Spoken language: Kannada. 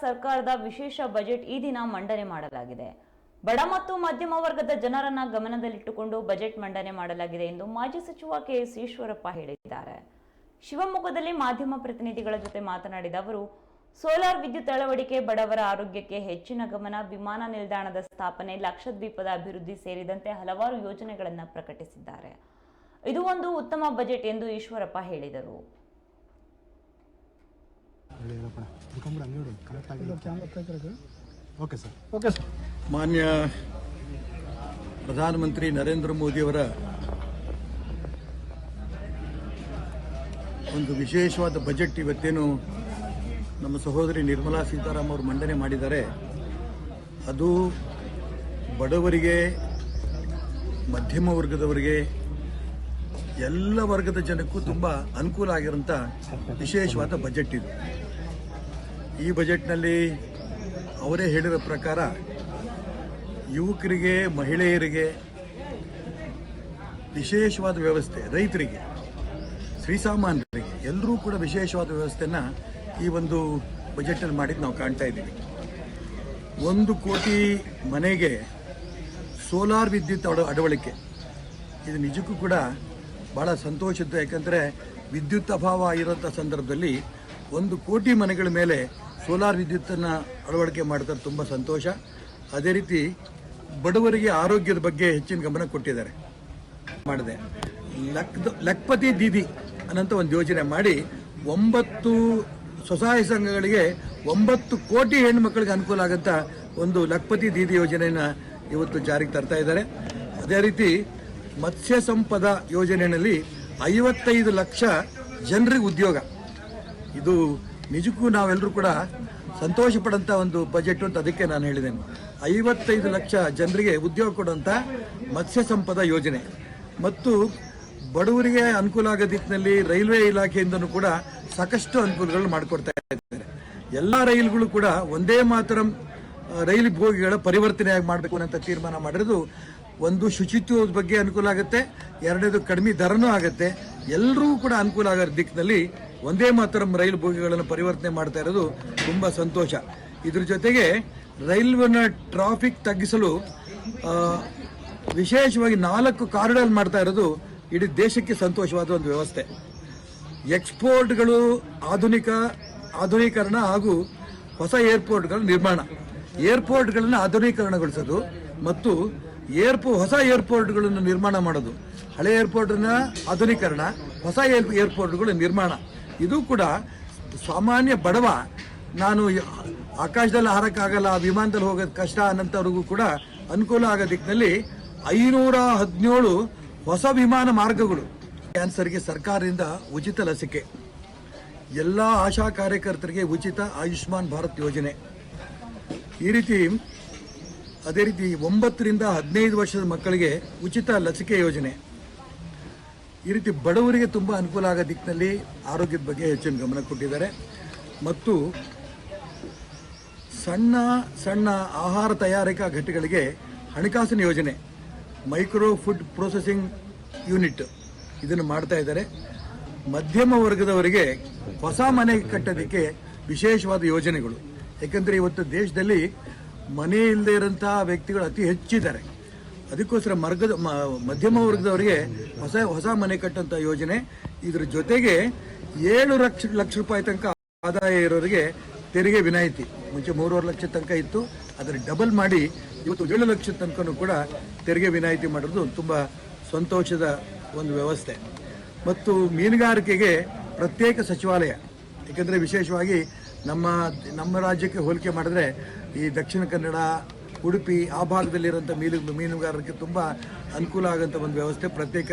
ಸರ್ಕಾರದ ವಿಶೇಷ ಬಜೆಟ್ ಈ ದಿನ ಮಂಡನೆ ಮಾಡಲಾಗಿದೆ. ಬಡ ಮತ್ತು ಮಧ್ಯಮ ವರ್ಗದ ಜನರನ್ನ ಗಮನದಲ್ಲಿಟ್ಟುಕೊಂಡು ಬಜೆಟ್ ಮಂಡನೆ ಮಾಡಲಾಗಿದೆ ಎಂದು ಮಾಜಿ ಸಚಿವ ಕೆ ಎಸ್ ಈಶ್ವರಪ್ಪ ಹೇಳಿದ್ದಾರೆ. ಶಿವಮೊಗ್ಗದಲ್ಲಿ ಮಾಧ್ಯಮ ಪ್ರತಿನಿಧಿಗಳ ಜೊತೆ ಮಾತನಾಡಿದ ಅವರು, ಸೋಲಾರ್ ವಿದ್ಯುತ್ ಅಳವಡಿಕೆ ಬಡವರ ಆರೋಗ್ಯಕ್ಕೆ ಹೆಚ್ಚಿನ ಗಮನ, ವಿಮಾನ ನಿಲ್ದಾಣದ ಸ್ಥಾಪನೆ, ಲಕ್ಷದ್ವೀಪದ ಅಭಿವೃದ್ಧಿ ಸೇರಿದಂತೆ ಹಲವಾರು ಯೋಜನೆಗಳನ್ನು ಪ್ರಕಟಿಸಿದ್ದಾರೆ. ಇದು ಒಂದು ಉತ್ತಮ ಬಜೆಟ್ ಎಂದು ಈಶ್ವರಪ್ಪ ಹೇಳಿದರು. ಓಕೆ ಸರ್ ಓಕೆ ಸರ್ ಮಾನ್ಯ ಪ್ರಧಾನಮಂತ್ರಿ ನರೇಂದ್ರ ಮೋದಿಯವರ ಒಂದು ವಿಶೇಷವಾದ ಬಜೆಟ್ ಇವತ್ತೇನು ನಮ್ಮ ಸಹೋದರಿ ನಿರ್ಮಲಾ ಸೀತಾರಾಮ್ ಅವರು ಮಂಡನೆ ಮಾಡಿದ್ದಾರೆ. ಅದು ಬಡವರಿಗೆ ಮಧ್ಯಮ ವರ್ಗದವರಿಗೆ ಎಲ್ಲ ವರ್ಗದ ಜನಕ್ಕೂ ತುಂಬ ಅನುಕೂಲ ಆಗಿರೋಂಥ ವಿಶೇಷವಾದ ಬಜೆಟ್ ಇದು. ಈ ಬಜೆಟ್ನಲ್ಲಿ ಅವರೇ ಹೇಳಿರೋ ಪ್ರಕಾರ ಯುವಕರಿಗೆ, ಮಹಿಳೆಯರಿಗೆ ವಿಶೇಷವಾದ ವ್ಯವಸ್ಥೆ, ರೈತರಿಗೆ ಶ್ರೀಸಾಮಾನ್ಯರಿಗೆ ಎಲ್ಲರೂ ಕೂಡ ವಿಶೇಷವಾದ ವ್ಯವಸ್ಥೆನ ಈ ಒಂದು ಬಜೆಟ್ನಲ್ಲಿ ಮಾಡಿದ್ದು ನಾವು ಕಾಣ್ತಾ ಇದ್ದೀವಿ. ಒಂದು ಕೋಟಿ ಮನೆಗೆ ಸೋಲಾರ್ ವಿದ್ಯುತ್ ಅಡವಳಿಕೆ. ಇದು ನಿಜಕ್ಕೂ ಕೂಡ ಭಾಳ ಸಂತೋಷದ್ದು, ಯಾಕಂದರೆ ವಿದ್ಯುತ್ ಅಭಾವ ಇರೋಂಥ ಸಂದರ್ಭದಲ್ಲಿ ಒಂದು ಕೋಟಿ ಮನೆಗಳ ಮೇಲೆ ಸೋಲಾರ್ ವಿದ್ಯುತ್ತನ್ನು ಅಳವಡಿಕೆ ಮಾಡ್ತಾರೆ ತುಂಬ ಸಂತೋಷ. ಅದೇ ರೀತಿ ಬಡವರಿಗೆ ಆರೋಗ್ಯದ ಬಗ್ಗೆ ಹೆಚ್ಚಿನ ಗಮನ ಕೊಟ್ಟಿದ್ದಾರೆ. ಮಾಡಿದೆ. ಲಕ್ ಲಕ್ಪತಿ ದೀದಿ ಅನ್ನಂತ ಒಂದು ಯೋಜನೆ ಮಾಡಿ ಒಂಬತ್ತು ಸ್ವಸಹಾಯ ಸಂಘಗಳಿಗೆ ಒಂಬತ್ತು ಕೋಟಿ ಹೆಣ್ಮಕ್ಳಿಗೆ ಅನುಕೂಲ ಆಗಂತ ಒಂದು ಲಕ್ಪತಿ ದೀದಿ ಯೋಜನೆಯನ್ನು ಇವತ್ತು ಜಾರಿಗೆ ತರ್ತಾ ಇದ್ದಾರೆ. ಅದೇ ರೀತಿ ಮತ್ಸ್ಯ ಸಂಪದ ಯೋಜನೆಯಲ್ಲಿ ಐವತ್ತೈದು ಲಕ್ಷ ಜನರಿಗೆ ಉದ್ಯೋಗ. ಇದು ನಿಜಕ್ಕೂ ನಾವೆಲ್ಲರೂ ಕೂಡ ಸಂತೋಷ ಪಡೋಂಥ ಒಂದು ಬಜೆಟ್ ಅಂತ ಅದಕ್ಕೆ ನಾನು ಹೇಳಿದ್ದೇನೆ. ಐವತ್ತೈದು ಲಕ್ಷ ಜನರಿಗೆ ಉದ್ಯೋಗ ಕೊಡುವಂಥ ಮತ್ಸ್ಯ ಸಂಪದ ಯೋಜನೆ. ಮತ್ತು ಬಡವರಿಗೆ ಅನುಕೂಲ ಆಗೋ ದಿಕ್ಕಿನಲ್ಲಿ ರೈಲ್ವೆ ಇಲಾಖೆಯಿಂದನೂ ಕೂಡ ಸಾಕಷ್ಟು ಅನುಕೂಲಗಳು ಮಾಡಿಕೊಡ್ತಾ ಇದ್ದಾರೆ. ಎಲ್ಲ ರೈಲುಗಳು ಕೂಡ ಒಂದೇ ಮಾತ್ರ ರೈಲು ಬೋಗಿಗಳ ಪರಿವರ್ತನೆಯಾಗಿ ಮಾಡಬೇಕು ಅನ್ನೋಂಥ ತೀರ್ಮಾನ ಮಾಡಿರೋದು ಒಂದು ಶುಚಿತ್ವದ ಬಗ್ಗೆ ಅನುಕೂಲ ಆಗುತ್ತೆ, ಎರಡನೇದು ಕಡಿಮೆ ದರನೂ ಆಗುತ್ತೆ. ಎಲ್ಲರೂ ಕೂಡ ಅನುಕೂಲ ಆಗೋ ದಿಕ್ಕಿನಲ್ಲಿ ಒಂದೇ ಮಾತರಂ ರೈಲು ಬೋಗಿಗಳನ್ನು ಪರಿವರ್ತನೆ ಮಾಡ್ತಾ ಇರೋದು ತುಂಬ ಸಂತೋಷ. ಇದ್ರ ಜೊತೆಗೆ ರೈಲ್ವೆನ ಟ್ರಾಫಿಕ್ ತಗ್ಗಿಸಲು ವಿಶೇಷವಾಗಿ ನಾಲ್ಕು ಕಾರಿಡಾರ್ ಮಾಡ್ತಾ ಇರೋದು ಇಡೀ ದೇಶಕ್ಕೆ ಸಂತೋಷವಾದ ಒಂದು ವ್ಯವಸ್ಥೆ. ಎಕ್ಸ್ಪೋರ್ಟ್ಗಳು ಆಧುನಿಕ, ಆಧುನೀಕರಣ ಹಾಗೂ ಹೊಸ ಏರ್ಪೋರ್ಟ್ಗಳ ನಿರ್ಮಾಣ. ಏರ್ಪೋರ್ಟ್ಗಳನ್ನು ಆಧುನೀಕರಣಗೊಳಿಸೋದು ಮತ್ತು ಏರ್ಪೋ ಹೊಸ ಏರ್ಪೋರ್ಟ್ಗಳನ್ನು ನಿರ್ಮಾಣ ಮಾಡೋದು. ಹಳೆ ಏರ್ಪೋರ್ಟ್ನ ಆಧುನೀಕರಣ, ಹೊಸ ಏರ್ ಏರ್ಪೋರ್ಟ್ಗಳ ನಿರ್ಮಾಣ. ಇದು ಕೂಡ ಸಾಮಾನ್ಯ ಬಡವ, ನಾನು ಆಕಾಶದಲ್ಲಿ ಹಾರಕ್ಕಾಗಲ್ಲ, ವಿಮಾನದಲ್ಲಿ ಹೋಗೋದು ಕಷ್ಟ ಅನ್ನಂಥವ್ರಿಗೂ ಕೂಡ ಅನುಕೂಲ ಆಗೋ ದಿಕ್ಕಿನಲ್ಲಿ ಐನೂರ ಹದಿನೇಳು ಹೊಸ ವಿಮಾನ ಮಾರ್ಗಗಳು. ಕ್ಯಾನ್ಸರ್ಗೆ ಸರ್ಕಾರದಿಂದ ಉಚಿತ ಲಸಿಕೆ. ಎಲ್ಲ ಆಶಾ ಕಾರ್ಯಕರ್ತರಿಗೆ ಉಚಿತ ಆಯುಷ್ಮಾನ್ ಭಾರತ್ ಯೋಜನೆ. ಈ ರೀತಿ, ಅದೇ ರೀತಿ ಒಂಬತ್ತರಿಂದ ಹದಿನೈದು ವರ್ಷದ ಮಕ್ಕಳಿಗೆ ಉಚಿತ ಲಸಿಕೆ ಯೋಜನೆ. ಈ ರೀತಿ ಬಡವರಿಗೆ ತುಂಬ ಅನುಕೂಲ ಆಗೋ ದಿಕ್ಕಿನಲ್ಲಿ ಆರೋಗ್ಯದ ಬಗ್ಗೆ ಹೆಚ್ಚಿನ ಗಮನ ಕೊಟ್ಟಿದ್ದಾರೆ. ಮತ್ತು ಸಣ್ಣ ಸಣ್ಣ ಆಹಾರ ತಯಾರಿಕಾ ಘಟಕಗಳಿಗೆ ಹಣಕಾಸಿನ ಯೋಜನೆ, ಮೈಕ್ರೋ ಫುಡ್ ಪ್ರೊಸೆಸಿಂಗ್ ಯೂನಿಟ್ ಇದನ್ನು ಮಾಡ್ತಾ ಇದ್ದಾರೆ. ಮಧ್ಯಮ ವರ್ಗದವರಿಗೆ ಹೊಸ ಮನೆ ಕಟ್ಟೋದಕ್ಕೆ ವಿಶೇಷವಾದ ಯೋಜನೆಗಳು. ಯಾಕಂದರೆ ಇವತ್ತು ದೇಶದಲ್ಲಿ ಮನೆ ಇಲ್ಲದೆ ಇರೋಂತಹ ವ್ಯಕ್ತಿಗಳು ಅತಿ ಹೆಚ್ಚಿದ್ದಾರೆ. ಅದಕ್ಕೋಸ್ಕರ ಮರ್ಗದ ಮಧ್ಯಮ ವರ್ಗದವರಿಗೆ ಹೊಸ ಹೊಸ ಮನೆ ಕಟ್ಟಂತ ಯೋಜನೆ. ಇದ್ರ ಜೊತೆಗೆ ಏಳು ಲಕ್ಷ ಲಕ್ಷ ರೂಪಾಯಿ ತನಕ ಆದಾಯ ಇರೋರಿಗೆ ತೆರಿಗೆ ವಿನಾಯಿತಿ. ಮುಂಚೆ ಮೂರುವರೆ ಲಕ್ಷ ತನಕ ಇತ್ತು. ಅದರ ಡಬಲ್ ಮಾಡಿ ಇವತ್ತು ಏಳು ಲಕ್ಷ ತನಕನೂ ಕೂಡ ತೆರಿಗೆ ವಿನಾಯಿತಿ ಮಾಡೋದು ತುಂಬ ಸಂತೋಷದ ಒಂದು ವ್ಯವಸ್ಥೆ. ಮತ್ತು ಮೀನುಗಾರಿಕೆಗೆ ಪ್ರತ್ಯೇಕ ಸಚಿವಾಲಯ. ಏಕೆಂದರೆ ವಿಶೇಷವಾಗಿ ನಮ್ಮ ನಮ್ಮ ರಾಜ್ಯಕ್ಕೆ ಹೋಲಿಕೆ ಮಾಡಿದ್ರೆ ಈ ದಕ್ಷಿಣ ಕನ್ನಡ ಉಡುಪಿ ಆ ಭಾಗದಲ್ಲಿರುವಂಥ ಮೀನು ಮೀನುಗಾರರಿಗೆ ತುಂಬ ಅನುಕೂಲ ಆಗೋಂಥ ಒಂದು ವ್ಯವಸ್ಥೆ. ಪ್ರತ್ಯೇಕ